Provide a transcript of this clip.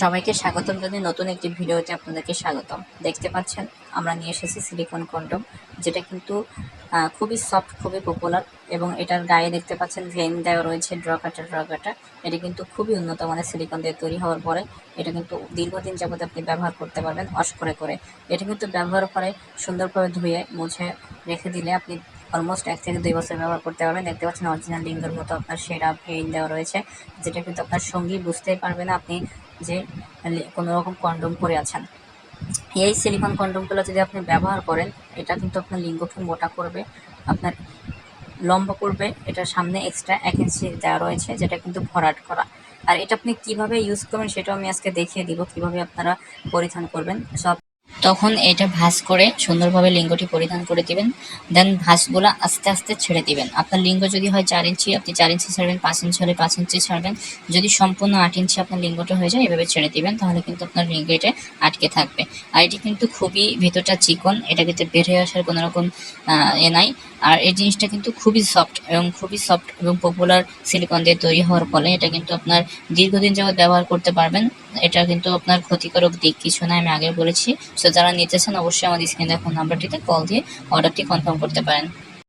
সবাইকে স্বাগতম যদি নতুন একটি ভিডিওতে আপনাদেরকে স্বাগতম। দেখতে পাচ্ছেন, আমরা নিয়ে এসেছি সিলিকন কন্ডম, যেটা কিন্তু খুবই সফট খুবই পপুলার এবং এটার গায়ে দেখতে পাচ্ছেন ভেন দেওয়া রয়েছে ড্র কাটার ড্র কাটা এটা কিন্তু খুবই উন্নত মানের সিলিকন দিয়ে তৈরি হওয়ার পরে এটা কিন্তু দীর্ঘদিন যাবত আপনি ব্যবহার করতে পারবেন ওয়াশ করে করে। এটা কিন্তু ব্যবহার করে সুন্দরভাবে ধুয়ে, মুছে রেখে দিলে আপনি অলমোস্ট এক থেকে দুই বছর ব্যবহার করতে পারবেন। দেখতে পাচ্ছেন অরিজিনাল লিঙ্গের মতো আপনার সেরা ভেইন দেওয়া রয়েছে, যেটা কিন্তু আপনার সঙ্গী বুঝতেই পারবে না আপনি যে কোনো রকম কন্ডম পরে আছেন। এই সিলিকন কন্ডমগুলো যদি আপনি ব্যবহার করেন, এটা কিন্তু আপনার লিঙ্গকে মোটা করবে, আপনার লম্বা করবে এটার সামনে এক্সট্রা এক ইঞ্চি দেওয়া রয়েছে, যেটা কিন্তু ভরাট করা। আর এটা আপনি কীভাবে ইউজ করবেন সেটাও আমি আজকে দেখিয়ে দিব, কীভাবে আপনারা পরিধান করবেন। সব তখন এটা ভাঁজ করে সুন্দরভাবে লিঙ্গটি পরিধান করে দিবেন। দেন ভাঁজগুলো আস্তে আস্তে ছেড়ে দিবেন। আপনার লিঙ্গ যদি হয় চার ইঞ্চি, আপনি চার ইঞ্চি ছাড়বেন, পাঁচ ইঞ্চি হলে পাঁচ ইঞ্চি ছাড়বেন। যদি সম্পূর্ণ আট ইঞ্চি আপনার লিঙ্গটা হয়ে যায়, এভাবে ছেড়ে দিবেন, তাহলে কিন্তু আপনার লিঙ্গ এটা আটকে থাকবে। আর এটি কিন্তু খুবই ভেতরটা চিকন, এটা কিন্তু হয়ে আসার কোনো রকম এ নাই। আর এই জিনিসটা কিন্তু খুবই সফট এবং খুবই সফট এবং পপুলার সিলিকন দিয়ে তৈরি হওয়ার ফলে এটা কিন্তু আপনার দীর্ঘদিন যাবত ব্যবহার করতে পারবেন। এটা কিন্তু আপনার ক্ষতিকারক দিক, কিছু না আমি আগে বলেছি। সো যারা নিতে চান অবশ্যই আমাদের স্ক্রিনে এখন নাম্বারটিতে কল দিয়ে অর্ডারটি কনফার্ম করতে পারেন।